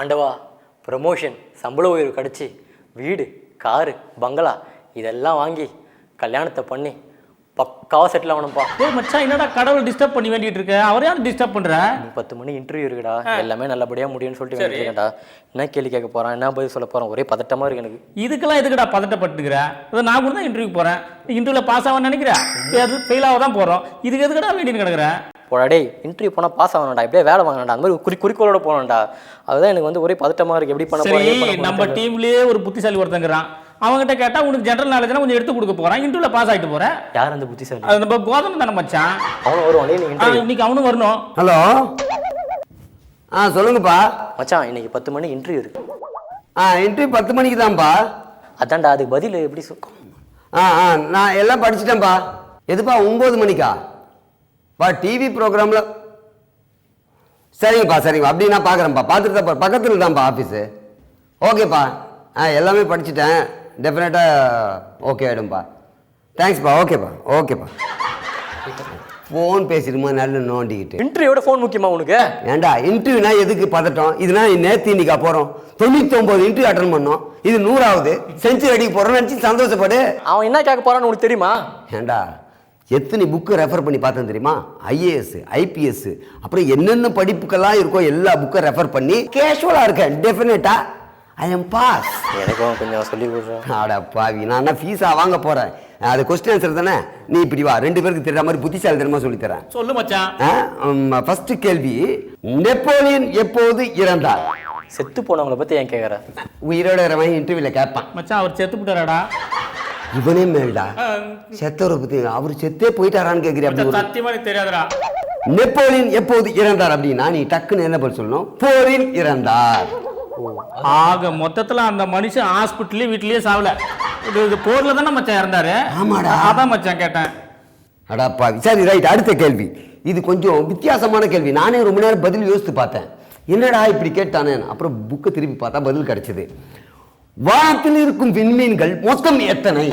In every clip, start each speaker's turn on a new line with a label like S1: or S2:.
S1: ஆண்டவா ப்ரமோஷன் சம்பள உயர்வு கிடச்சி வீடு காரு பங்களா இதெல்லாம் வாங்கி கல்யாணத்தை பண்ணி பக்காவாக செட்டில் ஆகணும்ப்பா
S2: டேய் மச்சான் என்னடா கடவுள் டிஸ்டர்ப் பண்ணி வேண்டிட்டு இருக்க? அவரே யாரும் டிஸ்டர்ப்
S1: இன்னும் பத்து மணி இன்டர்வியூ இருக்குடா. எல்லாமே நல்லபடியாக முடியும்னு சொல்லிட்டு வேண்டிட்டு இருக்கேன்டா. என்ன கேள்வி கேட்க போகிறான் என்ன பதில் சொல்ல போகிறான் ஒரே பதட்டமாக இருக்கு எனக்கு.
S2: இதுக்கெல்லாம் எதுக்குடா பதட்டப்பட்டுக்கிற? இதை நான் கூட தான் இன்டர்வியூ போறேன். இன்டர்வியூல பாஸ் ஆக நினைக்கிறேன் அது ஃபெயில் ஆக தான் போறோம். இதுக்கு எதுக்குடா வேண்டின்னு கிடக்குற?
S1: போடா டேய் இன்டர்வியூ போனால் பாஸ் ஆகணும்டா இப்படியே வேலை வாங்கணும்டா அந்த மாதிரி ஒரு குறி குறிக்கோளோட போகணும்டா. அதுதான் எனக்கு வந்து ஒரே பதட்டமாக இருக்குது எப்படி பண்ண
S2: சரி
S1: போகிறேன்
S2: நம்ம டீம்லயே ஒரு புத்திசாலி ஒருத்தங்கிறான் அவன்கிட்ட கேட்டா உனக்கு ஜெனரல் நாலேஜ்னா கொஞ்சம் எடுத்து கொடுக்க போறான். இன்டர்வியூல பாஸ் ஆயிட்டு போற.
S1: யார் அந்த புத்திசாலி?
S2: அது நம்ம கோதம் தானே மச்சான்.
S1: அவனும் வருவான் நீ
S2: ஆ,
S1: இன்டர்வியூ
S2: இன்னைக்கு அவனும் வரணும்.
S3: ஹலோ? ஆ சொல்லுங்கப்பா.
S1: மச்சான் இன்னைக்கு பத்து மணி இன்டர்வியூ இருக்கு.
S3: ஆ இன்டர்வியூ பத்து மணிக்கு தான்ப்பா.
S1: அதான்டா அதுக்கு பதில் எப்படி சொல்
S3: ஆ ஆ நான் எல்லாம் படிச்சிட்டேன்ப்பா. எதுப்பா ஒம்பது மணிக்கா? பா டிவி ப்ரோக்ராமில் சரிங்கப்பா சரிங்கப்பா. அப்படி நான் பார்க்குறேன்ப்பா பார்த்துட்டு தான் பக்கத்தில் தான்ப்பா ஆஃபீஸு ஓகேப்பா ஆ எல்லாமே படிச்சிட்டேன். டெஃபினட்டாக ஓகே ஆகிடும்ப்பா தேங்க்ஸ்ப்பா ஓகேப்பா ஓகேப்பா ஃபோன் பேசிடுமா நல்ல நோண்டிக்கிட்டு.
S1: இன்டர்வியூட ஃபோன் முக்கியமா உனக்கு?
S3: ஏன்டா இன்டர்வியூனா எதுக்கு பதட்டம்? இதுனா நேற்று இன்னைக்கா போகிறோம் தொண்ணூத்தொம்பது இன்டர்வியூ அட்டன் பண்ணோம். இது நூறாவது. செஞ்சுரி அடிக்க போகிறோம்னு நினச்சி சந்தோஷப்படு.
S1: அவன் என்ன கேட்க போறான்னு உனக்கு தெரியுமா?
S3: ஏன்டா எத்தனை புக்கு ரெஃபர் பண்ணி பார்த்தேன் தெரியுமா? ஐஏஎஸ் ஐபிஎஸ் அப்புறம் என்னென்ன படிப்புக்கெல்லாம் இருக்கோ எல்லா புக்கை ரெஃபர் பண்ணி கேஷுவலாக இருக்கேன் டெஃபினட்டா ஐ எம் பாஸ்
S1: எனக்கும் கொஞ்சம் சொல்லி கொடுறேன்
S3: ஆடா பாவி நான் என்ன ஃபீஸாக வாங்க போகிறேன் அது கொஸ்டின் ஆன்சர் தானே? நீ இப்படி வா ரெண்டு பேருக்கு தெரியாத மாதிரி புத்திசாலி தெரியுமா சொல்லித்தரேன்
S2: சொல்லு மச்சான்.
S3: ஃபர்ஸ்ட் கேள்வி நெப்போலியன் எப்போது இறந்தார்?
S1: செத்து போனவங்கள பத்தி ஏன் கேக்குற?
S3: உயிரோட இருக்கிறவன் இன்டர்வியூவில் கேட்பான்.
S2: மச்சான் அவர் செத்து போட்டாராடா
S3: இவனே மேல்டா. செத்தவரை பற்றி அவர் செத்தே போயிட்டாரான்னு கேட்குறியா
S2: சத்தியமா தெரியாதுடா.
S3: நெப்போலியன் எப்போது இறந்தார் அப்படின்னா நீ டக்குன்னு என்ன பதில் சொல்லணும்? போரில் இறந்தார்.
S2: ஆக மொத்தத்துல அந்த மனுஷன் ஹாஸ்பிட்டல்லே வீட்லயே சாவல. இது போர்ல தானே மச்சான் இறந்தாரு?
S3: ஆமாடா.
S2: அதான் மச்சான் கேட்டேன்.
S3: அடாப்பா சரி ரைட் அடுத்த கேள்வி. இது கொஞ்சம் வித்தியாசமான கேள்வி. நானே ரொம்ப நேரம் பதில் யோசித்து பார்த்தேன். என்னடா இப்படி கேட்டானே அப்புறம் புக்கை திருப்பி பார்த்தா பதில் கிடைச்சது. வானத்தில் இருக்கும் விண்மீன்கள் மொத்தம் எத்தனை?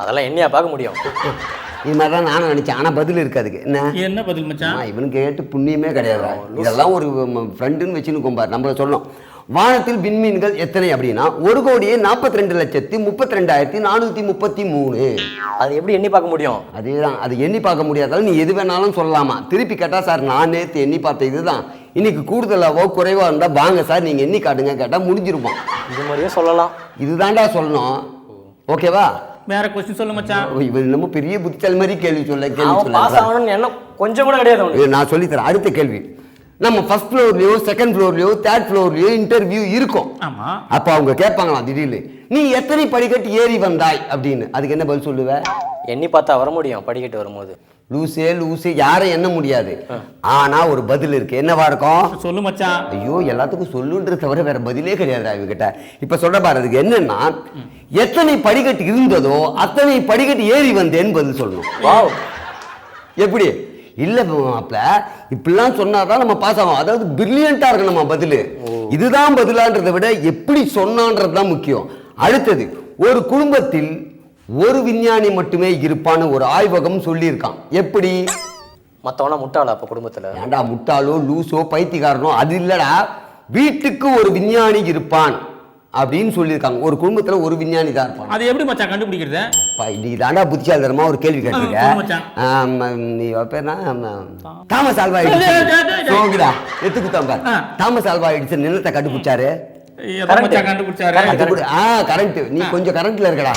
S1: அதெல்லாம் என்னையா பார்க்க முடியும்?
S3: இது மாதிரி தான் நானும் நினைச்சேன். ஆனால் பதில் இருக்கு அதுக்கு. என்ன?
S2: என்ன பதில் மச்சான்?
S3: இவனுக்கு கேட்டு புண்ணியமே கிடையாது. இதெல்லாம் ஒரு ஃப்ரெண்டுன்னு வச்சுன்னு கொம்பார் நம்மள சொல்லணும். வானத்தில் விண்மீன்கள் எத்தனை அப்படின்னா ஒரு கோடியே நாற்பத்தி ரெண்டு லட்சத்தி முப்பத்தி ரெண்டாயிரத்தி நானூற்றி முப்பத்தி மூணு
S1: அது எப்படி எண்ணி பார்க்க முடியும்?
S3: அதேதான் அது எண்ணி பார்க்க முடியாதாலும் நீ எது வேணாலும் சொல்லலாமா? திருப்பி கேட்டால் சார் நான் நேற்று எண்ணி பார்த்த இதுதான். இன்னைக்கு கூடுதலாவோ குறைவா இருந்தால் வாங்க சார் நீங்கள் எண்ணி காட்டுங்க கேட்டால் முடிஞ்சிருப்போம்
S1: இது மாதிரியே சொல்லலாம்.
S3: இதுதான்டா சொல்லணும். ஓகேவா?
S2: வேற கொஸ்டின் சொல்லு மச்சான்.
S3: இவன் என்னமோ பெரிய புத்திசாலி மாதிரி கேள்வி சொல்ல கேள்வி சொல்ல
S1: என்ன கொஞ்சம் கூட கிடையாது
S3: நான் சொல்லித்தரேன் அடுத்த கேள்வி. நம்ம ஃபர்ஸ்ட் ஃப்ளோர்லயோ செகண்ட் ஃப்ளோர்லயோ தேர்ட் ஃப்ளோர்லயோ இன்டர்வியூ இருக்கும்.
S2: ஆமா.
S3: அப்போ அவங்க கேட்பாங்களாம் திடீர்னு நீ எத்தனை படிக்கட்டு ஏறி வந்தாய்? அப்படின்னு. அதுக்கு என்ன பதில் சொல்லுவ?
S1: எண்ணி பார்த்தா வர முடியும் படிக்கட்டு வரும்போது.
S3: லூசே லூசே யாரும் எண்ண முடியாது. ஆனா ஒரு பதில் இருக்கு. என்னவா இருக்கும்?
S2: சொல்லு மச்சான்.
S3: ஐயோ எல்லாத்துக்கும் சொல்லுன்றது தவிர வேற பதிலே கிடையாது இவகிட்ட. இப்ப சொல்ற பாரு அதுக்கு என்னன்னா எத்தனை படிக்கட்டு இருந்ததோ அத்தனை படிக்கட்டு ஏறி வந்தேன்னு பதில் சொல்லணும்.
S1: வாவ்.
S3: எப்படி? இல்ல மாப்ள இப்படிலாம் சொன்னாதான் நம்ம பாஸ் ஆகும் அதாவது பிரில்லியண்டா இருக்கு நம்ம பதில்? இதுதான் பதிலான்றதை விட எப்படி சொன்னான்றது தான் முக்கியம். அடுத்தது ஒரு குடும்பத்தில் ஒரு விஞ்ஞானி மட்டுமே இருப்பான்னு ஒரு ஆய்வகம் சொல்லியிருக்கான். எப்படி?
S1: மத்தவனா முட்டாளா அப்ப குடும்பத்துல?
S3: ஏன்டா முட்டாளோ லூசோ பைத்தியக்காரனோ? அது இல்லடா. வீட்டுக்கு ஒரு விஞ்ஞானி இருப்பான் அப்படின்னு சொல்லியிருக்காங்க. ஒரு குடும்பத்துல ஒரு விஞ்ஞானி தான் இருப்பான்.
S2: அது எப்படி மச்சான் கண்டுபிடிக்கிறது?
S3: அப்பா, நீ தாண்டா புத்திசாலித்தனமா ஒரு கேள்வி
S2: ஆ, சொல்லு
S3: கேட்டிருக்க
S2: மச்சான்.
S3: ஆம், நீ அவ பேர் என்ன? ஆம், தாமஸ் ஆல்வா. எடிசன் பார்.
S2: ஆ.
S3: தாமஸ் ஆல்வா எடிசன் நிலத்தை கண்டுபிடிச்சாரு. கரண்ட் நீ கொஞ்சம் கரண்ட்ல இருக்கடா.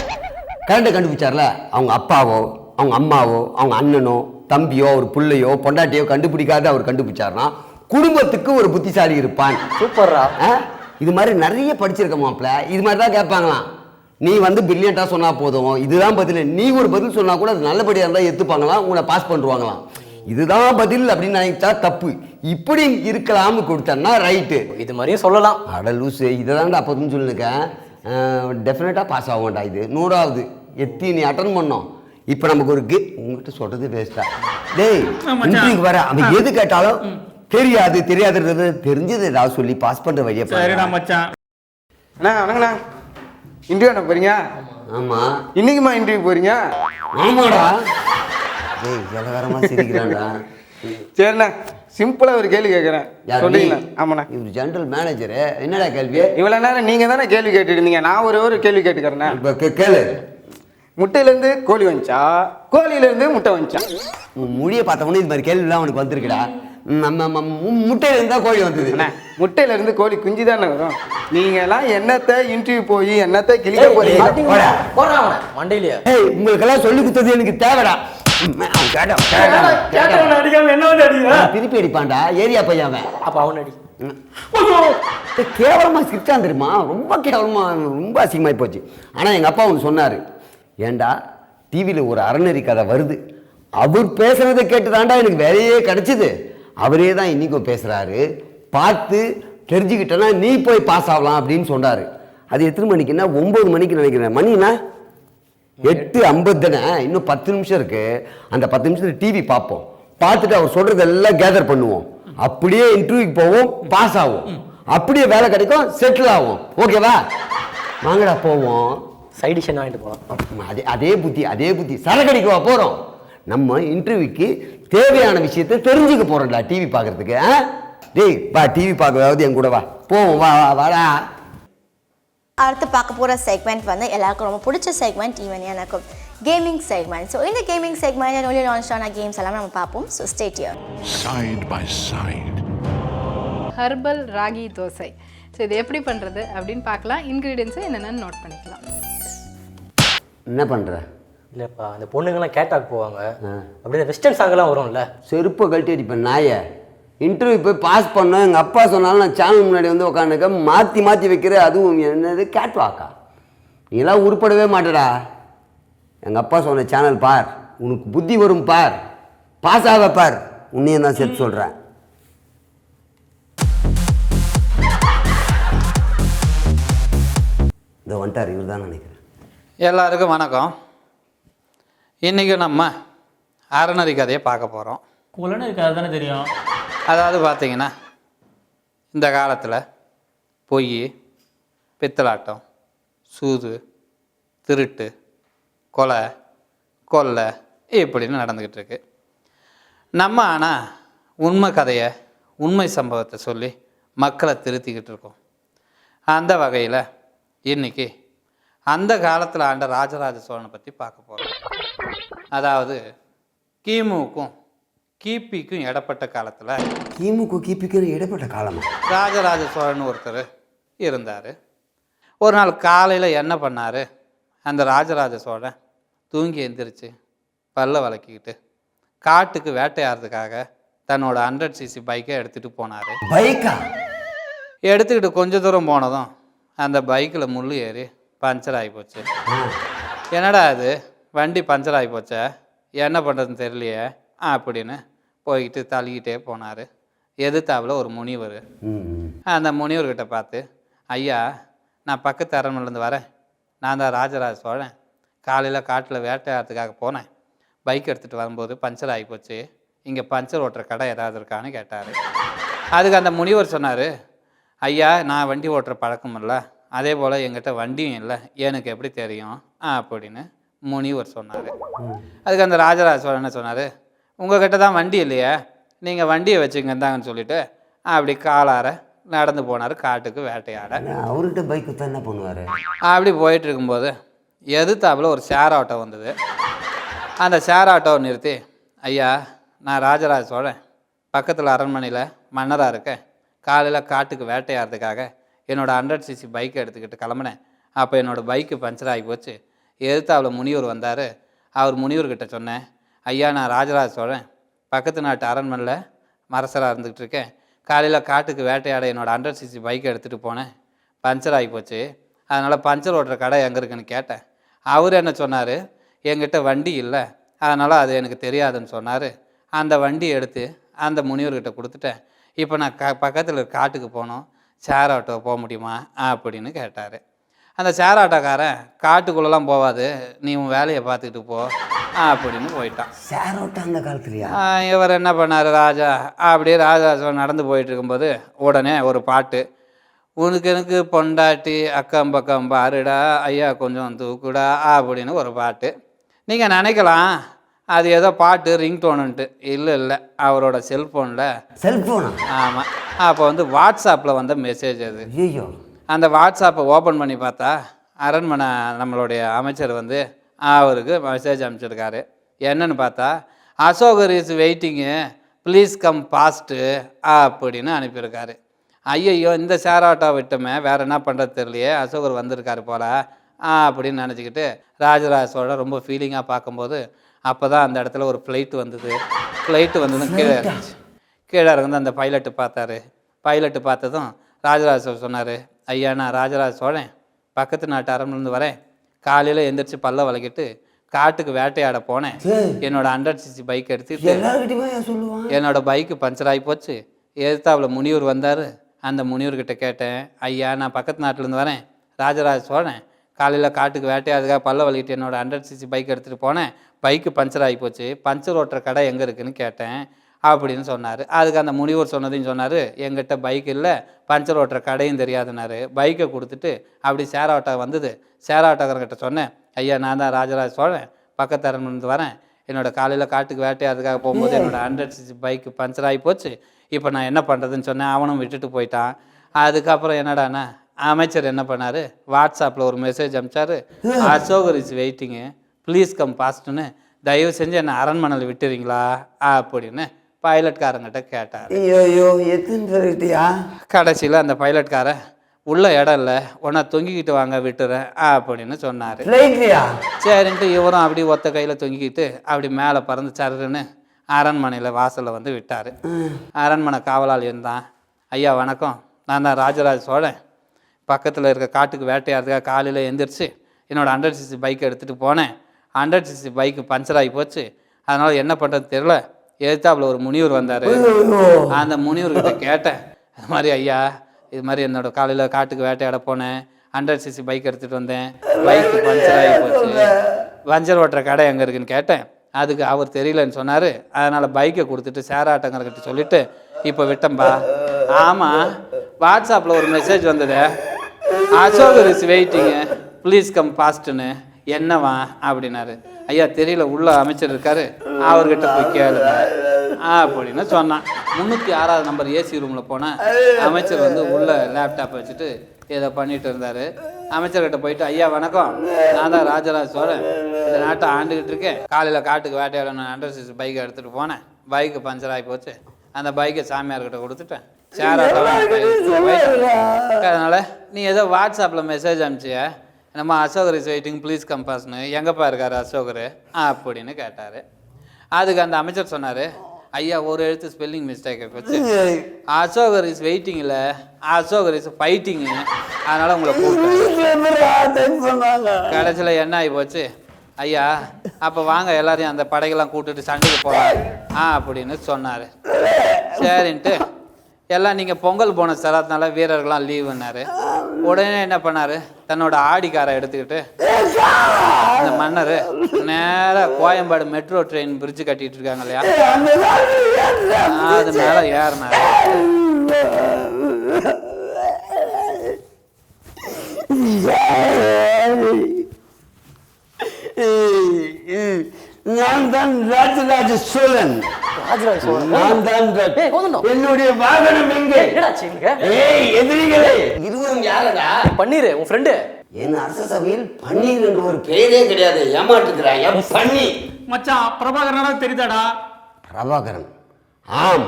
S3: கரண்ட்டை கண்டுபிடிச்சார்ல அவங்க அப்பாவோ அவங்க அம்மாவோ அவங்க அண்ணனோ தம்பியோ ஒரு புள்ளையோ பொண்டாட்டியோ கண்டுபிடிக்காத அவர் கண்டுபிடிச்சாருன்னா குடும்பத்துக்கு ஒரு புத்திசாலி இருப்பான்.
S1: சூப்பர்ரா?
S3: இது மாதிரி நிறைய படிச்சிருக்க மாப்ள இது மாதிரி தான் கேட்பாங்களாம். நீ வந்து பிரில்லியண்டா சொன்னா போதும். இதுதான் பதில். நீ ஒரு பதில் சொன்னா கூட அது நல்லபடியா இருந்தா ஏத்துப்பாங்களாம் உன்னை பாஸ் பண்ணுவாங்களாம் இதுதான் பதில் அப்படின்னு நினைச்சா தப்பு. இப்படி இருக்கலாம்னு கொடுத்தேன்னா ரைட்டு
S1: இது மாதிரியும் சொல்லலாம்.
S3: அட லூசு இதை தான்டா அப்போதுன்னு சொல்லிருக்கேன் டெஃபினட்டாக பாஸ் ஆகும்டா இது. நூறாவது எத்தி நீ அட்டன் பண்ணோம். இப்போ நமக்கு ஒரு கே உங்ககிட்ட சொல்றது வேஸ்டா டேய். இன்டர்வியூக்கு வர. அவன் எது கேட்டாலும் தெரியாது தெரியாதுன்றது தெரிஞ்சது ஏதாவது சொல்லி பாஸ் பண்ற வழியை
S2: சரிடா. மச்சான்.
S4: அண்ணா வணக்கண்ணா இன்டர்வியூ என்ன போறீங்க?
S3: ஆமா.
S4: இன்னைக்குமா இன்டர்வியூ போறீங்க?
S3: ஆமாடா. டேய் சிரிக்கிறான்டா.
S4: சரிண்ணா சிம்பிளாக ஒரு கேள்வி கேட்குறேன் சொல்லுங்களா? ஆமாண்ணா.
S3: இவர் ஜெனரல் மேனேஜரு என்னடா கேள்வி?
S4: இவ்வளோ நேரம் நீங்கள் தானே கேள்வி கேட்டுட்டு இருந்தீங்க நான் ஒரே ஒரு கேள்வி கேட்டுக்கிறேண்ணே.
S3: இப்போ கேளு.
S4: முட்டையிலேருந்து கோழி வந்துச்சா? கோழியிலேருந்து முட்டை வந்துச்சா?
S3: உன் மொழியை பார்த்தவொடனே இது மாதிரி கேள்விலாம் அவனுக்கு வந்திருக்குடா. முட்டையில இருந்தா கோழி வந்தது.
S4: அண்ணா முட்டையிலேருந்து கோழி குஞ்சு தானே வரும். நீங்கெல்லாம் என்னத்தை இன்டர்வியூ போய் என்னத்தை கிளிக்க போறீங்க?
S1: மண்டையிலேயே.
S3: ஏய் உங்களுக்கெல்லாம் சொல்லி கொடுத்தது எனக்கு தேவைடா. திருப்பி அடிப்பான்டா ஏரியா பையன் அவன்.
S1: அப்போ அவன் அடி.
S3: கேவலமா சிரிச்சான் தெரியுமா ரொம்ப கேவலமா ரொம்ப அசிங்கமாகி போச்சு. ஆனா எங்க அப்பா ஒன்று சொன்னாரு. ஏன்டா டிவியில ஒரு அறநெறி கதை வருது. அவர் பேசுறதை கேட்டு தாண்டா எனக்கு வேலையே கிடைச்சிது. அவரே தான் இன்னைக்கும் பேசுறாரு. பார்த்து தெரிஞ்சுக்கிட்டேன்னா நீ போய் பாஸ் ஆகலாம் அப்படின்னு சொன்னாரு. அது எத்தனை மணிக்குன்னா ஒன்பது மணிக்கு நினைக்கிறேன். மணினா எட்டு ஐம்பது தானே? இன்னும் பத்து நிமிஷம் இருக்கு. அந்த பத்து நிமிஷத்துல டிவி பார்ப்போம். பார்த்துட்டு அவர் சொல்றதெல்லாம் கேதர் பண்ணுவோம். அப்படியே இன்டர்வியூக்கு போவோம் பாஸ் ஆகும் அப்படியே வேலை கிடைக்கும் செட்டில் ஆகும் ஓகேவா வாங்கடா போவோம்.
S1: சைடிஷன் வாங்கிட்டு போகலாம்
S3: அதே அதே புத்தி அதே புத்தி. சரக்கடிக்கவா போறோம். நம்ம இன்டர்வியூக்கு தேவையான விஷயத்தை தெரிஞ்சுக்க போறோம்டா டிவி பார்க்கறதுக்கு ஆ? டேய் வா டிவி பார்க்கறது என் கூட வா. போவோம் வா வா வாடா.
S5: அடுத்து பார்க்க போகிற செக்மெண்ட் வந்து எல்லாருக்கும் ரொம்ப பிடிச்ச செக்மெண்ட் ஈவன் எனக்கும் கேமிங் செக்மெண்ட் ஸோ இந்த கேமிங் செக்மெண்ட் நோலி லான்ச் ஆன கேம்ஸ் எல்லாம் நம்ம பார்ப்போம். ஸோ ஸ்டேட்டியர்
S6: side by side.
S7: Herbal ragi dosa. So இது எப்படி பண்ணுறது அப்படின்னு பார்க்கலாம். இன்க்ரீடியன்ஸை என்னென்னு நோட் பண்ணிக்கலாம்.
S3: என்ன பண்ற?
S1: இல்லைப்பா அந்த பொண்ணுங்கெல்லாம் கேட்டாக் போவாங்க. அப்படியே வெஸ்டர்ன் சாங்கெல்லாம் வரும்ல.
S3: செருப்பை கழட்டி அடிப்பேன் நாயை. இன்டர்வியூ போய் பாஸ் பண்ணோம் எங்கள் அப்பா சொன்னாலும் நான் சேனல் முன்னாடி வந்து உட்காந்துக்க மாற்றி மாற்றி வைக்கிற அதுவும் என்னது கேட் வாக்கா நீலாம் உருப்படவே மாட்டடா. எங்கள் அப்பா சொன்ன சேனல் பார். உனக்கு புத்தி வரும் பார். பாஸ் ஆக பார். உன்னையும் தான் சேர்த்து சொல்கிறேன் இந்த வந்துட்டார் இவர் தான் நினைக்கிறேன்.
S8: எல்லாருக்கும் வணக்கம். இன்றைக்கி நம்ம அறநறி கதையை பார்க்க போகிறோம்
S2: குலன்னு இருக்காது தானே தெரியும்?
S8: அதாவது பார்த்தீங்கன்னா இந்த காலத்தில் பொய் பித்தலாட்டம் சூது திருட்டு கொலை கொள்ளை இப்படின்னு நடந்துக்கிட்டு இருக்கு. நம்ம ஆனால் உண்மை கதையை உண்மை சம்பவத்தை சொல்லி மக்களை திருத்திக்கிட்டு இருக்கோம். அந்த வகையில் இன்னைக்கு அந்த காலத்தில் ஆண்ட ராஜராஜ சோழனை பற்றி பார்க்க போகிறோம் அதாவது கிமுக்கும் கிபிக்கும் இடப்பட்ட காலத்தில்
S3: திமுக கிபிக்கிற இடப்பட்ட காலமா?
S8: ராஜராஜ சோழன் ஒருத்தர் இருந்தார். ஒரு நாள் காலையில் என்ன பண்ணார்? அந்த ராஜராஜ சோழன் தூங்கி எந்திரிச்சு பல்ல விளக்கிக்கிட்டு காட்டுக்கு வேட்டையாடுறதுக்காக தன்னோட ஹண்ட்ரட் சிசி பைக்கை எடுத்துகிட்டு போனார்.
S3: பைக்கா?
S8: எடுத்துக்கிட்டு கொஞ்ச தூரம் போனதும் அந்த பைக்கில் முள் ஏறி பஞ்சர் ஆகி போச்சு. என்னடா அது? வண்டி பஞ்சர் ஆகி போச்சே என்ன பண்ணுறதுன்னு தெரியலையே அப்படின்னு போய்கிட்டு தள்ளிக்கிட்டே போனார். எதிர்த்தாப்புல ஒரு முனிவர். அந்த முனிவர்கிட்ட பார்த்து ஐயா நான் பக்கத்து அரண்மனையிலேருந்து வரேன். நான் தான் ராஜராஜ சோழன். காலையில் காட்டில் வேட்டையாடுறதுக்காக போனேன். பைக் எடுத்துகிட்டு வரும்போது பஞ்சர் ஆகி போச்சு. இங்கே பஞ்சர் ஓட்டுற கடை ஏதாவது இருக்கான்னு கேட்டார். அதுக்கு அந்த முனிவர் சொன்னார் ஐயா நான் வண்டி ஓட்டுற பழக்கம் இல்லை. அதே போல் எங்கிட்ட வண்டியும் இல்லை. எனக்கு எப்படி தெரியும்? அப்படின்னு முனிவர் சொன்னார். அதுக்கு அந்த ராஜராஜ சோழன் என்ன சொன்னார்? உங்ககிட்ட தான் வண்டி இல்லையே நீங்கள் வண்டியை வச்சுங்க இருந்தாங்கன்னு சொல்லிட்டு அப்படி காலார நடந்து போனார் காட்டுக்கு வேட்டையாட.
S3: அவர்கிட்ட பைக் தான் என்ன பண்ணுவார்?
S8: அப்படி போயிட்டு இருக்கும்போது எதிர்த்தாப்புல ஒரு ஷேர் ஆட்டோ வந்தது. அந்த ஷேர் ஆட்டோவை நிறுத்தி ஐயா நான் ராஜராஜ சோழன் பக்கத்தில் அரண்மனையில் மன்னராக இருக்கேன். காலையில் காட்டுக்கு வேட்டையாடுறதுக்காக என்னோட ஹண்ட்ரட் சிசி பைக்கை எடுத்துக்கிட்டு கிளம்புனேன். அப்போ என்னோட பைக்கு பஞ்சர் ஆகி போச்சு. எதிர்த்தாப்புல முனிவர் வந்தார்? அவர் முனிவர்கிட்ட சொன்னேன் ஐயா நான் ராஜராஜ சோழன். பக்கத்து நாட்டு அரண்மனையில் மரசராக இருந்துக்கிட்டு இருக்கேன் காலையில் காட்டுக்கு வேட்டையாட என்னோட ஹண்ட்ரட் சிசி பைக்கை எடுத்துகிட்டு போனேன். பஞ்சர் ஆகி போச்சு. அதனால் பஞ்சர் ஓட்டுற கடை எங்கே இருக்குன்னு கேட்டேன். அவர் என்ன சொன்னார்? என்கிட்ட வண்டி இல்லை. அதனால் அது எனக்கு தெரியாதுன்னு சொன்னார். அந்த வண்டி எடுத்து அந்த முனிவர்கிட்ட கொடுத்துட்டேன். இப்போ நான் க பக்கத்தில் காட்டுக்கு போகணும் சேர் ஆட்டோ போக முடியுமா? அப்படின்னு கேட்டார். அந்த ஷேர் ஆட்டோக்காரன் காட்டுக்குள்ளெல்லாம் போகாது நீ உன் வேலையை பார்த்துக்கிட்டு போ. அப்படின்னு போயிட்டான்.
S3: சேர் ஓட்ட அந்த காலத்துலயா?
S8: இவர் என்ன பண்ணார் ராஜா? அப்படியே ராஜா நடந்து போயிட்டு இருக்கும்போது உடனே ஒரு பாட்டு உனக்கு எனக்கு பொண்டாட்டி அக்கம் பக்கம் பாருடா ஐயா கொஞ்சம் தூக்குடா அப்படின்னு ஒரு பாட்டு. நீங்கள் நினைக்கலாம் அது ஏதோ பாட்டு ரிங்டோனுன்ட்டு. இல்லை இல்லை அவரோட செல்ஃபோனில்
S3: செல்போனா?
S8: ஆமாம் அப்போ வந்து வாட்ஸ்அப்பில் வந்த மெசேஜ் அது.
S3: ஐயோ
S8: அந்த வாட்ஸ்அப்பை ஓப்பன் பண்ணி பார்த்தா அரண்மனை நம்மளுடைய அமைச்சர் வந்து அவருக்கு மெசேஜ் அனுப்பிச்சிருக்காரு. என்னன்னு பார்த்தா Ashokar is waiting. Please come fast அப்படின்னு அனுப்பியிருக்காரு. ஐயையோ இந்த ஷேர் ஆட்டோ விட்டோமே. வேறு என்ன பண்ணுறது தெரியலையே. அசோகர் வந்திருக்காரு போல. அப்படின்னு நினச்சிக்கிட்டு ராஜராஜ சோழன் ரொம்ப ஃபீலிங்காக பார்க்கும்போது அப்போ தான் அந்த இடத்துல ஒரு ஃப்ளைட் வந்தது. ஃப்ளைட்டு வந்ததும் கீழே இருந்துச்சு கீழே இறந்து அந்த பைலட்டு பார்த்தாரு. பைலட்டு பார்த்ததும் ராஜராஜ சோழன் சொன்னார் ஐயா நான் ராஜராஜ சோழன். பக்கத்து நாட்டு அரண்மனைந்து வரேன். காலையில் எந்திரிச்சு பல்ல வளைக்கிட்டு காட்டுக்கு வேட்டையாட போனேன். என்னோட ஹண்ட்ரட் சிசி பைக்
S3: சொல்லுவான்?
S8: என்னோட பைக்கு பஞ்சர் ஆகி போச்சு. எதிர்த்தாப்புல முனிவர் வந்தார்? அந்த முனிவர்கிட்ட கேட்டேன். ஐயா நான் பக்கத்து நாட்டிலேருந்து வரேன். ராஜராஜ சோழன் காலையில் காட்டுக்கு வேட்டையாதுக்காக பல்ல வலிக்கிட்டு என்னோட ஹண்ட்ரட் சிசி பைக் எடுத்துகிட்டு போனேன். பைக்கு பஞ்சர் ஆகி போச்சு. பஞ்சர் ஓட்டுற கடை எங்கே இருக்குன்னு கேட்டேன். அப்படின்னு சொன்னார். அதுக்கு அந்த முனிவர் சொன்னதையும் சொன்னார். எங்கிட்ட பைக் இல்லை பஞ்சர் ஓட்டுற கடையும் தெரியாதுனாரு பைக்கை கொடுத்துட்டு அப்படி சேர் ஆட்டோ வந்தது. சேர் ஆட்டோக்காரங்கிட்ட சொன்னேன். ஐயா நான் தான் ராஜராஜ சோழன். பக்கத்து அரண்மனை வரேன். என்னோட காலையில் காட்டுக்கு வேட்டையாதுக்காக போகும்போது என்னோட ஹண்ட்ரட் சிசி பைக்கு பஞ்சர் ஆகி போச்சு. இப்போ நான் என்ன பண்ணுறதுன்னு சொன்னேன். அவனும் விட்டுட்டு போயிட்டான். அதுக்கப்புறம் என்னடாண்ணா அமைச்சர் என்ன பண்ணார்? வாட்ஸ்அப்பில் ஒரு message அனுப்பிச்சாரு. Ashokar is waiting please come பாஸ்ட்டுன்னு தயவு செஞ்சு என்னை அரண்மனையில் விட்டுறீங்களா? அப்படின்னு பைலட்காரங்கிட்ட கேட்டார்.
S3: ஐயோ எத்தனை பேர்கிட்டயா
S8: கடைசியில் அந்த பைலட்காரன் உள்ள இடம் இல்லை உன்னை தொங்கிக்கிட்டு வாங்க விட்டுறேன் அப்படின்னு சொன்னார். சரின்ட்டு இவரும் அப்படி ஒத்த கையில் தொங்கிக்கிட்டு அப்படி மேலே பறந்து சருன்னு அரண்மனையில் வாசலில் வந்து விட்டார். அரண்மனை காவலாளி இருந்தான் ஐயா வணக்கம். நான் தான் ராஜராஜ சோழன். பக்கத்தில் இருக்க காட்டுக்கு வேட்டையாடுறதுக்காக காலையில் எந்திரிச்சு என்னோட ஹண்ட்ரட் சிசி பைக் எடுத்துகிட்டு போனேன். ஹண்ட்ரட் சிசி பைக்கு பஞ்சர் ஆகி போச்சு. அதனால் என்ன பண்ணுறது தெரில எதிர்த்தாப்புல ஒரு முனிவர் வந்தார்? அந்த முனிவர்கிட்ட கேட்டேன். இது மாதிரி ஐயா இது மாதிரி என்னோட காலையில் காட்டுக்கு வேட்டையாட போனேன். ஹண்ட்ரட் சிசி பைக் எடுத்துகிட்டு வந்தேன். பைக்கு பஞ்சர் ஆகி போச்சு. பஞ்சர் ஓட்டுற கடை எங்கே இருக்குன்னு கேட்டேன். அதுக்கு அவர் தெரியலன்னு சொன்னார். அதனால் பைக்கை கொடுத்துட்டு சேராட்டங்கிறக்கிட்ட சொல்லிட்டு இப்போ விட்டம்பா ஆமாம் வாட்ஸ்அப்பில் ஒரு மெசேஜ் வந்தது. Ashokar is waiting please come ஃபாஸ்ட்டுன்னு என்னவா? அப்படின்னாரு. ஐயா தெரியல உள்ள அமைச்சர் இருக்காரு. அவர்கிட்ட போய் கேளுங்க அப்படின்னு சொன்னான். முந்நூற்றி ஆறாவது நம்பர் ஏசி ரூமில் போனால் அமைச்சர் வந்து உள்ள லேப்டாப் வச்சுட்டு ஏதோ பண்ணிட்டு இருந்தார். அமைச்சர்கிட்ட போயிட்டு ஐயா வணக்கம். நான் தான் ராஜராஜ சோழன். இந்த நாட்டை ஆண்டுகிட்டு இருக்கேன். காலையில் காட்டுக்கு வேட்டையாடணும். ஹண்ட்ரட் சிக்ஸ் பைக்கை எடுத்துகிட்டு போனேன். பைக்கு பஞ்சர் ஆகி போச்சு. அந்த பைக்கை சாமியார்கிட்ட கொடுத்துட்டேன். சேர் அதனால நீ ஏதோ வாட்ஸ்அப்பில் மெசேஜ் அனுப்பிச்சிய? நம்ம அசோகர் இஸ் வெயிட்டிங் ப்ளீஸ் கம்பாஸ்னு எங்கப்பா இருக்காரு அசோகர்? அப்படின்னு கேட்டார். அதுக்கு அந்த அமைச்சர் சொன்னார். ஐயா ஒரு எழுத்து ஸ்பெல்லிங் மிஸ்டேக் வச்சு அசோகர் இஸ் வெயிட்டிங்கில் அசோகர் இஸ் ஃபைட்டிங்கு அதனால் உங்களை கடைசியில் என்ன ஆகி போச்சு? ஐயா அப்போ வாங்க எல்லாரையும் அந்த படைகள்லாம் கூட்டிட்டு சண்டைக்கு போகலாம் ஆ அப்படின்னு சொன்னார். சரின்ட்டு எல்லாம் நீங்கள் பொங்கல் போனஸ் தராதனால வீரர்கள்லாம் லீவுன்னாரு உடனே என்ன பண்ணார்? தன்னோட ஆடிக்காரை எடுத்துக்கிட்டு அந்த மன்னர் நேராக கோயம்பாடு மெட்ரோ ட்ரெயின் பிரிட்ஜு கட்டிட்டு இருக்காங்க இல்லையா? அது மேலே ஏறினாரு.
S3: நான் தான் ராஜராஜ சோழன்.
S1: ராஜராஜ சோழன்.
S3: நான் தான். என்னுடைய வாகனம் எங்கே? ஏய் எதிரிகளே. இருவரும் யாரடா?
S1: பன்னீர் உன் ஃப்ரெண்டு
S3: என் அரச சபையில் பன்னீர் என்ற ஒரு பெயரே கிடையாது. ஏமாற்றுகிறாய் பன்னி
S2: மச்சான் பிரபாகரனால தெரியுதாடா?
S3: பிரபாகரன். ஆம்.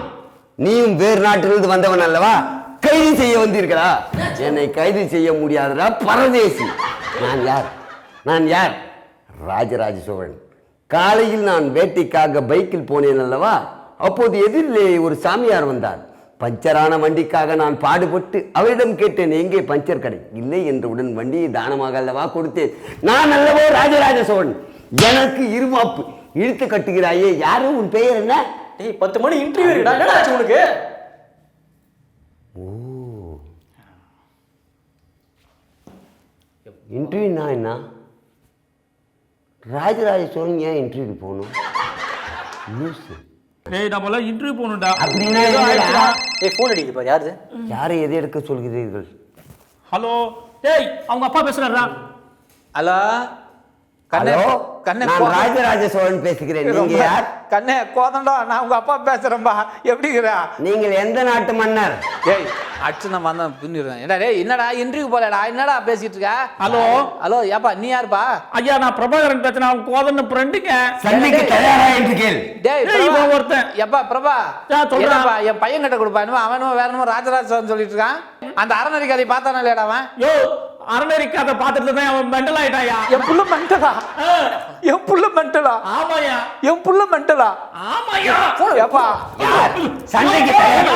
S3: நீயும் வேறு நாட்டிலிருந்து வந்தவன் அல்லவா? கைது செய்ய வந்தீர்களா? என்னை கைது செய்ய முடியாதடா பரதேசி. நான் யார்? நான் யார்? ராஜராஜ சோழன். காலையில் நான் வேட்டைக்காக பைக்கில் போனேன் அல்லவா? அப்போது எதிரிலே ஒரு சாமியார் வந்தார். பஞ்சரான வண்டிக்காக நான் பாடுபட்டு அவரிடம் கேட்டேன் எங்கே பஞ்சர் கடை? இல்லை என்றவுடன் வண்டியை தானமாக அல்லவா கொடுத்தேன். நான் அல்லவோ ராஜராஜ சோழன்? எனக்கு இருமாப்பு. இழுத்து கட்டுகிறாயே யாரும் உன் பெயர் என்ன?
S1: டேய் பத்து மணி இன்டர்வியூ உனக்கு?
S3: இன்டர்வியூனா என்ன? ராஜராஜ சோழன் ஏன் இன்டர்வியூ போகணும்? லூசு.
S2: டேய் நம்மளாம் இன்டர்வியூ போகணும்டா.
S3: அப்படின்னா
S2: ஏதோ
S3: என்னடா?
S1: ஏய் ஃபோன் அடிக்குது பாரு யாரு
S3: யாரை எதை எடுக்க சொல்கிறீர்கள்
S2: ஹலோ டேய் அவங்க அப்பா பேசுறாரா
S8: ஹலோ
S3: ராஜராஜ சோழன் பேசுகிறேன் நீங்க யார்?
S9: கண்ணே கோதண்டா நான் உங்க அப்பா பேசுறேன்பா. எப்படிங்கிறா
S3: நீங்கள் எந்த நாட்டு மன்னர்?
S9: அச்சுனா வந்தான் பின்னிடுவேன் என்னடா டேய் என்னடா இன்டர்வியூ போலடா என்னடா பேசிட்டு இருக்க?
S2: ஹலோ?
S9: ஹலோ ஏப்பா நீ யாருப்பா?
S2: ஐயா நான் பிரபாகரன் பேசுறேன். அவன் கோதன்னு ஃப்ரெண்டுங்க
S3: சண்டைக்கு தயாரா என்று கேள்.
S9: டேய்
S2: ஏய்,
S9: பிரபா.
S2: இவன் ஒருத்தன்.
S9: எப்பா பிரபா.
S2: ஆ, சொல்றா.
S9: என்னப்பா என் பையன் கிட்ட கொடுப்பா அவனும் வேற என்னமோ ராஜராஜ சோழன் சொல்லிட்டு இருக்கான். அந்த அறநெறி கதை பார்த்தானே இல்லையாடா அவன்?
S2: யோ அறநெறி கதை பார்த்துட்டு தான் அவன் மெண்டல் ஆயிட்டாயா?
S9: என் புள்ள மென்டலா என் புள்ள மென்டலா
S2: ஆமாயா
S9: என் புள்ள மென்டலா
S2: ஆமாயா
S9: ஏப்பா.
S3: சண்டைக்கு தயார்.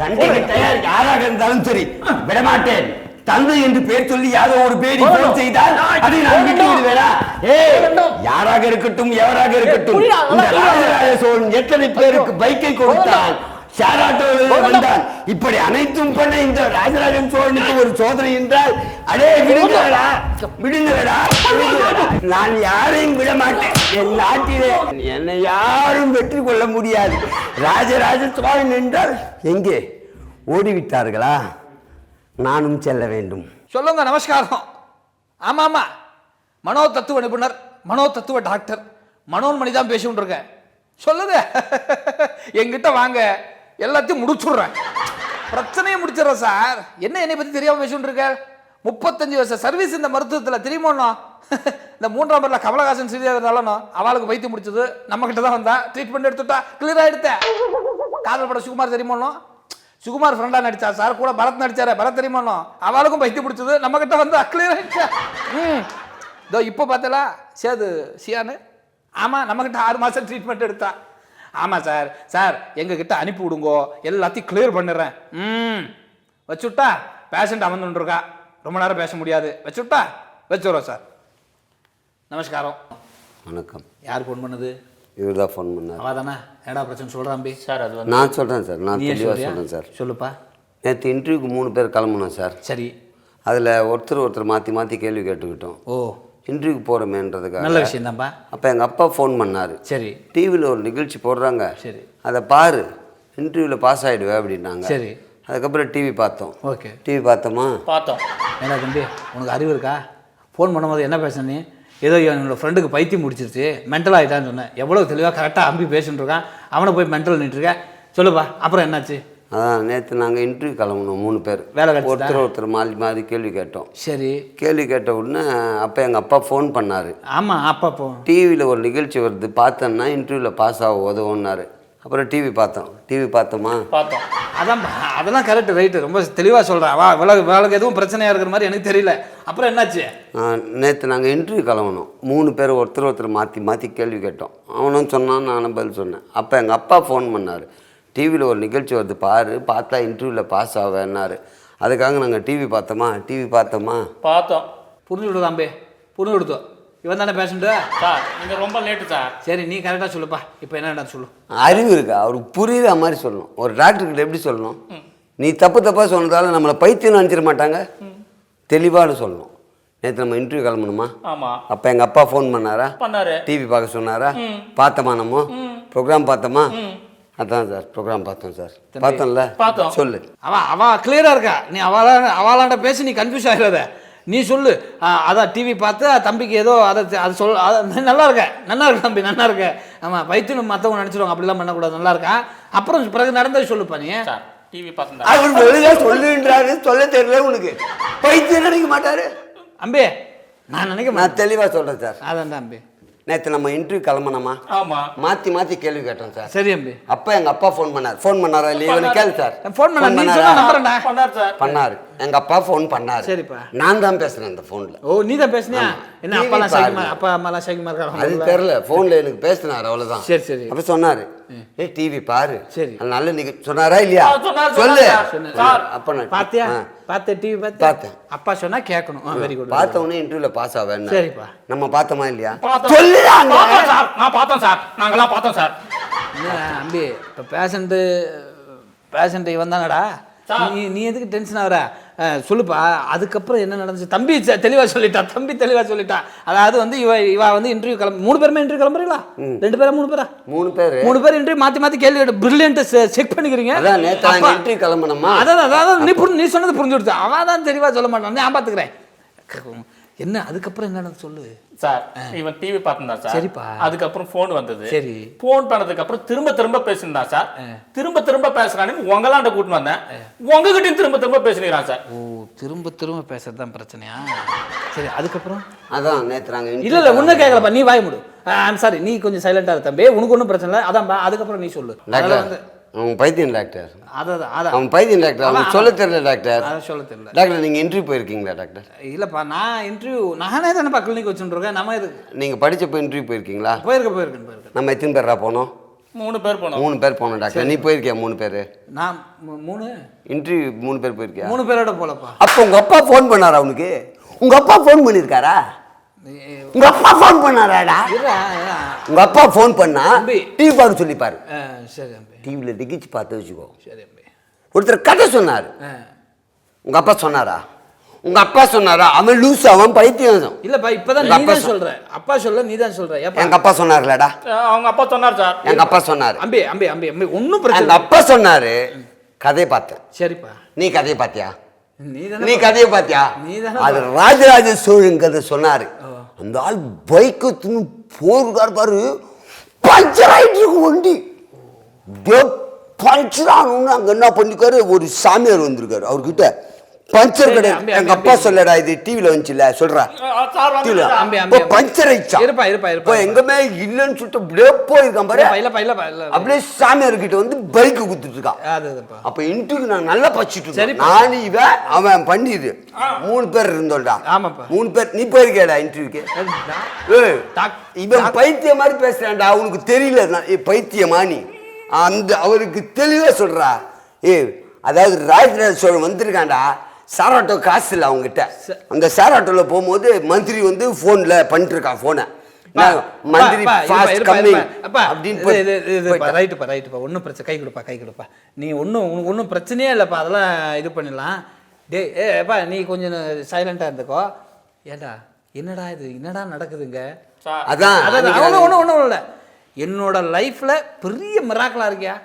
S3: சண்டைக்கு தயார். யாராக இருந்தாலும் சரி. விடமாட்டேன். தந்தை என்று பெயர் சொல்லி யாரோ ஒரு பேரி போன் செய்தால் அதை நான் விட்டு விடுவேனா? ஏய் யாராக இருக்கட்டும் எவராக இருக்கட்டும் இந்த ராஜராஜ சோழன் எத்தனை பேருக்கு பைக்கை ஆட்டோவில் வந்தான் இப்படி அனைத்தும் பண்ண இந்த ராஜராஜன் சோழனுக்கு ஒரு சோதனை என்றால் அடே விடுங்களடா விடுங்களடா. நான் யாரையும் விட மாட்டேன் என் நாட்டிலே என்னை யாரும் வெற்றி கொள்ள முடியாது. ராஜராஜ சோழன் என்றால் எங்கே? ஓடிவிட்டார்களா? நானும் செல்ல வேண்டும்.
S9: சொல்லுங்க நமஸ்காரம். ஆமா ஆமா மனோ தத்துவ நிபுணர் மனோ தத்துவ டாக்டர். மனோன்மணி தான் பேசிட்டு இருக்கேன் சொல்லுங்க. என்கிட்ட வாங்க. எல்லாத்தையும் முடிச்சுடுறேன். பிரச்சனையை முடிச்சிடுறேன் சார். என்ன என்னை பற்றி தெரியாமல் பேசிட்டு இருக்க? முப்பத்தஞ்சு வருஷம் சர்வீஸ் இந்த மருத்துவத்தில் தெரியுமோண்ணா இந்த மூன்றாம் பேரில் கமலஹாசன் ஸ்ரீதேவனாலும் அவளுக்கு வைத்தியம் முடிச்சது. நம்மக்கிட்ட தான் வந்தா. ட்ரீட்மெண்ட் எடுத்துட்டா கிளியர் ஆகிடுத்தேன் காதல் படம் சுகுமார் தெரியுமோண்ணா சுகுமார் ஃப்ரெண்டாக நடித்தா சார் கூட பரத் நடித்தார் பரத் தெரியுமாண்ணா அவளுக்கும் பைத்தியம் பிடிச்சது நம்மக்கிட்ட வந்து கிளியர் ஆயிடுச்சா ம். இதோ இப்போ பார்த்தலா சேது சியானு. ஆமாம் நம்மக்கிட்ட ஆறு மாதம் ட்ரீட்மெண்ட் எடுத்தா. ஆமாம் சார். சார் எங்ககிட்ட அனுப்பி விடுங்கோ. எல்லாத்தையும் கிளியர் பண்ணிடுறேன். ம். வச்சுட்டா பேஷண்ட் அமர்ந்துருக்கா. ரொம்ப நேரம் பேச முடியாது. வச்சுட்டா வச்சுடுறோம் சார். நமஸ்காரம்.
S3: வணக்கம்.
S9: யார் ஃபோன் பண்ணுது?
S3: இவர் தான் ஃபோன் பண்ணார்.
S9: அவா தானே? ஏடா பிரச்சனை சொல்கிறான் பி
S2: சார் அது வந்து
S3: நான் சொல்கிறேன் சார். நான் தெளிவாக? சொல்கிறேன் சார்.
S9: சொல்லுப்பா.
S3: நேற்று இன்டர்வியூக்கு மூணு பேர் கிளம்புனோம் சார்.
S9: சரி.
S3: அதில் ஒருத்தர் ஒருத்தர் மாற்றி மாற்றி கேள்வி கேட்டுக்கிட்டோம்.
S9: ஓ.
S3: இன்டர்வியூக்கு போகிறோமேன்றதுக்காக
S9: நல்ல விஷயம்தான்ப்பா
S3: அப்போ எங்கள் அப்பா ஃபோன் பண்ணார்.
S9: சரி.
S3: டிவியில் ஒரு நிகழ்ச்சி போடுறாங்க.
S9: சரி.
S3: அதை பாரு. இன்டர்வியூவில் பாஸ் ஆகிடுவேன் அப்படின்னாங்க.
S9: சரி.
S3: அதுக்கப்புறம் டிவி பார்த்தோம்.
S9: ஓகே.
S3: டிவி பார்த்தோமா?
S2: பார்த்தோம்.
S9: ஏடா தம்பி உனக்கு அறிவு இருக்கா? ஃபோன் பண்ணும்போது என்ன பேசுன ஏதோ என்னோட ஃப்ரெண்டுக்கு பைத்தியம் முடிச்சிருச்சு மென்டல் ஆகிட்டான்னு சொன்னேன். எவ்வளோ தெளிவாக கரெக்டாக அம்பி பேசிட்டு இருக்கான். அவனை போய் மென்டல் நின்றுருக்க சொல்லுப்பா. அப்புறம் என்னாச்சு?
S3: அதான் நேற்று நாங்கள் இன்டர்வியூ கிளம்புனோம் மூணு பேர்.
S9: வேலை?
S3: ஒருத்தர் ஒருத்தர் மாறி மாறி கேள்வி கேட்டோம்.
S9: சரி.
S3: கேள்வி கேட்ட உடனே அப்போ எங்கள் அப்பா ஃபோன் பண்ணார்.
S9: ஆமாம் அப்பா போ
S3: டிவியில் ஒரு நிகழ்ச்சி வருது பார்த்தேன்னா இன்டர்வியூவில் பாஸ் ஆக உதவுன்னாரு. அப்புறம் டிவி பார்த்தோம். டிவி பார்த்தோமா?
S2: பார்த்தோம்.
S9: அதான் அதெல்லாம் கரெக்ட் ரைட்டு ரொம்ப தெளிவாக சொல்கிறேன் வா இவ்வளோ இவளுக்கு எதுவும் பிரச்சனையாக இருக்கிற மாதிரி எனக்கு தெரியல. அப்புறம் என்னாச்சு?
S3: நேற்று நாங்கள் இன்டர்வியூ கிளம்பணும் மூணு பேர் ஒருத்தர் ஒருத்தர் மாற்றி மாற்றி கேள்வி கேட்டோம். அவனும் சொன்னான் நானும் பதில் சொன்னேன். அப்போ எங்கள் அப்பா ஃபோன் பண்ணார். டிவியில் ஒரு நிகழ்ச்சி வருது பாரு பார்த்தா இன்டர்வியூவில் பாஸ் ஆவேன்னாரு. அதுக்காக நாங்கள் டிவி பார்த்தோமா? டிவி பார்த்தோமா?
S2: பார்த்தோம்.
S9: புரிஞ்சு விடு தம்பி. புரிஞ்சு விடுத்தோம் இவன் தானே பேஷண்ட்டு
S2: சார் நீங்க ரொம்ப லேட்டு சார்
S9: சரி நீ கரெக்டாக சொல்லுப்பா. இப்போ என்ன சொல்லு.
S3: அறிவு இருக்கா? அவருக்கு புரியுற மாதிரி சொல்லணும். ஒரு டாக்டர்கிட்ட எப்படி சொல்லணும்? நீ தப்பு தப்பாக சொன்னதால நம்மளை பைத்தியம் நினச்சிட மாட்டாங்க? தெளிவாக சொல்லணும். நேற்று நம்ம இன்டர்வியூ கிளம்பணுமா?
S2: ஆமா.
S3: அப்போ எங்கள் அப்பா ஃபோன் பண்ணாரா?
S2: பண்ணாரு.
S3: டிவி பார்க்க சொன்னாரா? பார்த்தோமா நம்ம? ப்ரோக்ராம் பார்த்தோமா? அதான் சார் ப்ரோக்ராம் பார்த்தோம் சார். பார்த்தோம்ல?
S2: பார்த்தோம்.
S3: சொல்லு.
S9: அவ அவ கிளியரா இருக்கா? நீ அவளா அவளாண்ட பேசி நீ கன்ஃபியூஸ் ஆகிடாத நீ சொல்லு. ஆ, அதான் டிவி பார்த்து தம்பிக்கு ஏதோ அதை அது சொல் அது நல்லா இருக்க. நல்லா இருக்கு தம்பி நல்லா இருக்க. ஆமாம் வைத்தியம் மற்றவங்க நினச்சிடுவாங்க அப்படிலாம் பண்ணக்கூடாது நல்லா இருக்கா? அப்புறம் பிறகு நடந்தது சொல்லுப்பா நீ.
S2: டிவி பார்த்தா
S3: அவர் வெளியே சொல்லுன்றாரு. சொல்ல தெரியல உனக்கு. பைத்தியம் நினைக்க மாட்டாரு.
S9: அம்பி நான் நினைக்க
S3: நான் தெளிவாக சொல்கிறேன் சார்.
S9: அதான் அம்பி
S3: நேற்று நம்ம இன்டர்வியூ கிளம்பணுமா
S2: ஆமா.
S3: மாற்றி மாற்றி கேள்வி கேட்டோம் சார்.
S9: சரி அம்பி.
S3: அப்போ எங்கள் அப்பா ஃபோன் பண்ணார். ஃபோன் பண்ணாரா இல்லையா? இவனை கேளு சார்.
S9: ஃபோன்
S3: பண்ணாரா?
S2: பண்ணார்? சார்.
S3: பண்ணாரு. எங்க அப்பா ஃபோன் பண்ணாரு.
S9: சரிப்பா.
S3: நான் தான் பேசுறேன் இந்த ஃபோன்ல
S9: ஓ நீ தான் பேசுனியா? என்ன. சைக்கிமா அப்பா அம்மாலாம் சைக்கிமா
S3: அது
S9: இருக்காங்க
S3: தெரியல ஃபோன்ல எனக்கு பேசினாரு அவ்வளவுதான்.
S9: சரி, சரி.
S3: அப்ப சொன்னாரு ஏ டிவி பாரு.
S9: சரி.
S3: நல்ல நிகழ்ச்சி சொன்னாரா இல்லையா? சொல்லு. அப்ப நான்
S9: பாத்தியா?
S3: ஆ.
S9: பார்த்த டிவி பார்த்து
S3: பார்த்தேன்.
S9: அப்பா சொன்னா கேட்கணும் வெரி குட்
S3: பார்த்த உடனே இன்டர்வியூல பாஸ் ஆவேன்
S9: சரிப்பா.
S3: நம்ம பார்த்தோமா இல்லையா?
S2: பார்த்தோம். சார். நான் பார்த்தோம் சார். நாங்களாம் பார்த்தோம் சார்.
S9: என்ன அம்பி இப்போ பேஷண்ட்டு பேஷண்ட் இவன் தானடா?
S2: சார்.
S9: நீ நீ எதுக்கு டென்ஷன் ஆகுற? சொல்லுப்பா. அதுக்கப்புறம் என்ன நடந்துச்சு? தம்பி செ- தெளிவா சொல்லிட்டா. தம்பி தெளிவா சொல்லிட்டா. அதாவது வந்து இவ இவ வந்து இன்டர்வியூ கிளம்ப மூணு பேருமே இன்டர்வியூ கிளம்புறீங்களா? ரெண்டு பேரா மூணு பேரா?
S3: மூணு பேரு.
S9: மூணு பேர் இன்டர்வியூ மாத்தி மாத்தி கேள்வி கேட்டு பிரில்லியன்ட் செக் பண்ணிக்கிறீங்க.
S3: அதான்
S9: அப்பா-
S3: இன்டர்வியூ கிளம்பணுமா
S9: அதான் அதான் நீ புரி- நீ சொன்னது புரிஞ்சு கொடுத்து அவன் தான் தெளிவா சொல்ல மாட்டான் நான் பார்த்துக்கிறேன் என்ன அதுக்கப்புறம் என்னன்னு சொல்லு?
S2: சார் இவன் டிவி பார்த்துருந்தான் சார்.
S9: சரிப்பா.
S2: அதுக்கப்புறம் ஃபோன் வந்தது.
S9: சரி.
S2: ஃபோன் பண்ணதுக்கு அப்புறம் திரும்ப திரும்ப பேசியிருந்தான் சார். திரும்ப திரும்ப பேசுறானு உங்களாண்ட கூட்டின்னு வந்தேன். உங்ககிட்டயும் திரும்ப திரும்ப பேசினுக்கிறான் சார்.
S9: ஓ திரும்ப திரும்ப பேசுறது தான் பிரச்சனையா? சரி அதுக்கப்புறம்?
S3: அதான் நேற்று நாங்கள்
S9: இல்ல இல்ல உன்ன கேட்கலப்பா நீ வாய் முடு. ஐம் சாரி நீ கொஞ்சம் சைலண்டா இரு தம்பி. உனக்கு ஒன்றும் பிரச்சனை இல்லை. அதான்பா அதுக்கப்புறம் நீ சொல்லு. அதனால
S3: டாக்டர்
S9: வந்து
S3: அவன் பைத்தியம் டாக்டர்.
S9: அதான் அதான்
S3: அவன் பைத்தியம் டாக்டர் அவனுக்கு சொல்ல தெரியல டாக்டர்.
S9: அதை சொல்ல தெரியல.
S3: டாக்டர் நீங்கள் இன்டர்வியூ போயிருக்கீங்களா டாக்டர்?
S9: இல்லப்பா நான் இன்டர்வியூ நானே தானேப்பா கிளினிக் வச்சுருக்கேன் நம்ம எதுக்கு
S3: நீங்கள் படிச்சப்போ இன்டர்வியூ போயிருக்கீங்களா?
S9: போயிருக்கேன் போயிருக்கேன் போயிருக்கேன்.
S3: நம்ம எத்தனை பேரா போனோம்?
S2: மூணு பேர் போனோம்.
S3: மூணு பேர் போனோம் டாக்டர். நீ போயிருக்கியா மூணு பேர்?
S9: நான் மூணு?
S3: இன்டர்வியூ மூணு பேர் போயிருக்கியா?
S9: மூணு பேரோட போலப்பா.
S3: அப்போ உங்க அப்பா ஃபோன் பண்ணாரா அவனுக்கு உங்க அப்பா ஃபோன் பண்ணிருக்காரா? உங்க அப்பா ஃபோன் பண்ணாராடா. உங்க அப்பா ஃபோன் பண்ணா. டிவி பார்க்க சொல்லிப்பாரு
S9: சரி
S3: டிவியில டிகிச்சு பார்த்து வச்சுக்கோ. ஒருத்தர் கதை சொன்னார்.
S9: ஆ.
S3: உங்க அப்பா சொன்னாரா? உங்க அப்பா சொன்னாரா? அவன் லூஸ் அவன் பைத்தியம்
S9: இல்லப்பா இப்பதான்
S3: அப்பா
S9: சொல்ற. அப்பா சொல்ல நீ தான் சொல்ற. ஏப்பா?
S3: எங்க அப்பா சொன்னார்லடா.
S2: அவங்க அப்பா சொன்னார் சார்.
S3: எங்க அப்பா சொன்னாரு.
S9: அம்பி அம்பி அம்பி அம்பி
S3: எங்க
S9: பிரச்சனை
S3: அப்பா சொன்னாரு கதையை பார்த்தேன்
S9: சரிப்பா.
S3: நீ கதையை பார்த்தியா?
S9: நீ
S3: கதையை பார்த்தியா? அது ராஜராஜ சோழன் கதை சொன்னாரு அந்த ஆள் பைக்கு போருக்கார் பாரு. பஞ்சர் ஆயிட்டு இருக்கு வண்டி. பஞ்சர் ஆகணும்னு அங்க என்ன பண்ணிருக்காரு ஒரு சாமியார் வந்திருக்காரு அவர்கிட்ட பஞ்சர்
S9: சரி,
S3: கிடையாது எங்க அப்பா. சொல்லடா இது டிவில வந்துச்சுல சொல்றா. பஞ்சர் ஆயிடுச்சா
S9: இருப்பா, இருப்பா,
S3: எங்கமே இல்லைன்னு சொல்லிட்டு அப்படியே போயிருக்கான் பாரு அப்படியே சாமியார் கிட்ட வந்து பைக்கு குத்துட்டு இருக்கான் அப்ப இன்ட்டுக்கு நான் நல்லா படிச்சுட்டு இருக்கேன். நான் இவன் அவன் பண்ணிது மூணு பேர் இருந்தோம்டா. மூணு பேர் நீ போயிருக்கேடா இன்டர்வியூக்கு இவன் பைத்திய மாதிரி பேசுறான்டா அவனுக்கு தெரியல பைத்தியமா நீ அந்த அவருக்கு தெளிவா சொல்றா. ஏ அதாவது ராஜராஜ சோழன் வந்திருக்கான்டா. சார் ஆட்டோ காசு இல்லை அவங்ககிட்ட அந்த சார் ஆட்டோல போகும்போது மந்திரி வந்து போன்ல பண்ணிட்டு இருக்கான் போனை மந்திரி.
S9: ரைட்டுப்பா ரைட்டுப்பா ஒன்றும் பிரச்சனை கை கொடுப்பா கை கொடுப்பா. நீ ஒன்றும் உனக்கு ஒன்றும் பிரச்சனையே இல்லைப்பா. அதெல்லாம் இது பண்ணிடலாம். டேய் ஏ அப்பா நீ கொஞ்சம் சைலண்டாக இருந்துக்கோ. ஏண்டா என்னடா இது? என்னடா நடக்குதுங்க?
S3: அதான்
S9: ஒன்றும் ஒன்றும் ஒன்றும் இல்லை. என்னோட லைஃப்பில் பெரிய மிராக்கலாக இருக்கியா?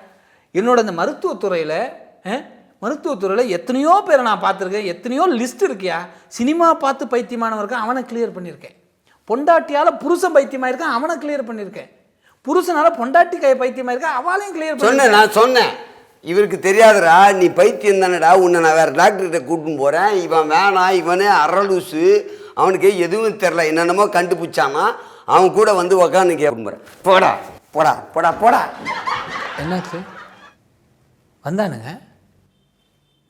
S9: என்னோட இந்த மருத்துவத்துறையில் மருத்துவத்துறையில் எத்தனையோ பேரை நான் பார்த்துருக்கேன். எத்தனையோ லிஸ்ட் இருக்கியா? சினிமா பார்த்து பைத்தியமானவன் இருக்கான் அவனை கிளியர் பண்ணியிருக்கேன். பொண்டாட்டியால் புருஷன் பைத்தியமாக இருக்கான் அவனை கிளியர் பண்ணியிருக்கேன். புருஷனால பொண்டாட்டி கை பைத்தியமாக இருக்கா அவளையும் கிளியர்
S3: சொன்னேன் நான் சொன்னேன். இவருக்கு தெரியாதுடா நீ பைத்தியம் தானடா உன்னை நான் வேற டாக்டர்கிட்ட கூட்டின்னு போறேன். இவன் வேணாம் இவனே அரலூசு அவனுக்கு எதுவும் தெரில என்னென்னமோ கண்டுபிடிச்சானா. அவன் கூட வந்து உக்காந்து கேட்க போடா போடா போடா போடா.
S9: என்னாச்சு? வந்தானுங்க.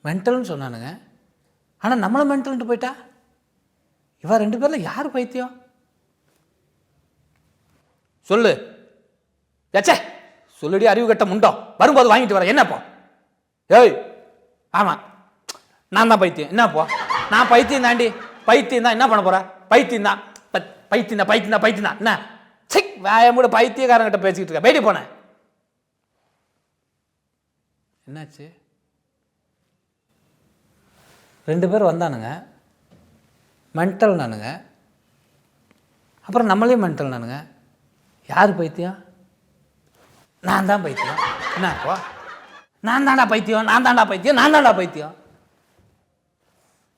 S9: மென்டல்னு சொன்னானுங்க. ஆனால் நம்மளும் மென்டல்ன்ட்டு போயிட்டா? இவன் ரெண்டு பேரில் யார் பைத்தியம்? சொல்லு. ஏச்சே சொல்லுடி அறிவு கட்ட முண்டோம். வரும்போது வாங்கிட்டு வரேன் என்னப்போ? ஏய் ஆமாம் நான் தான் பைத்தியம். என்னப்போ? நான் பைத்தியம் தாண்டி பைத்தியம் தான் என்ன பண்ண போகிறேன் பைத்தியம் தான் பைத்தியம் தான் பைத்தியனா என்ன? சிக் வேயம் கூட பைத்தியக்காரங்கிட்ட பேசிக்கிட்டு இருக்க. பேடி போனேன் என்னாச்சு? ரெண்டு பேர் வந்தானுங்க. மென்டல் நானுங்க. அப்புறம் நம்மளே மென்டல் நானுங்க. யார் பைத்தியம்? நான் தான் பைத்தியம். என்ன? இப்போ நான் தான்டா பைத்தியம் நான் தான்டா பைத்தியம் நான் தான்டா பைத்தியம்.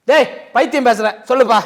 S9: டேய் பைத்தியம் பேசுகிறேன் சொல்லுப்பா.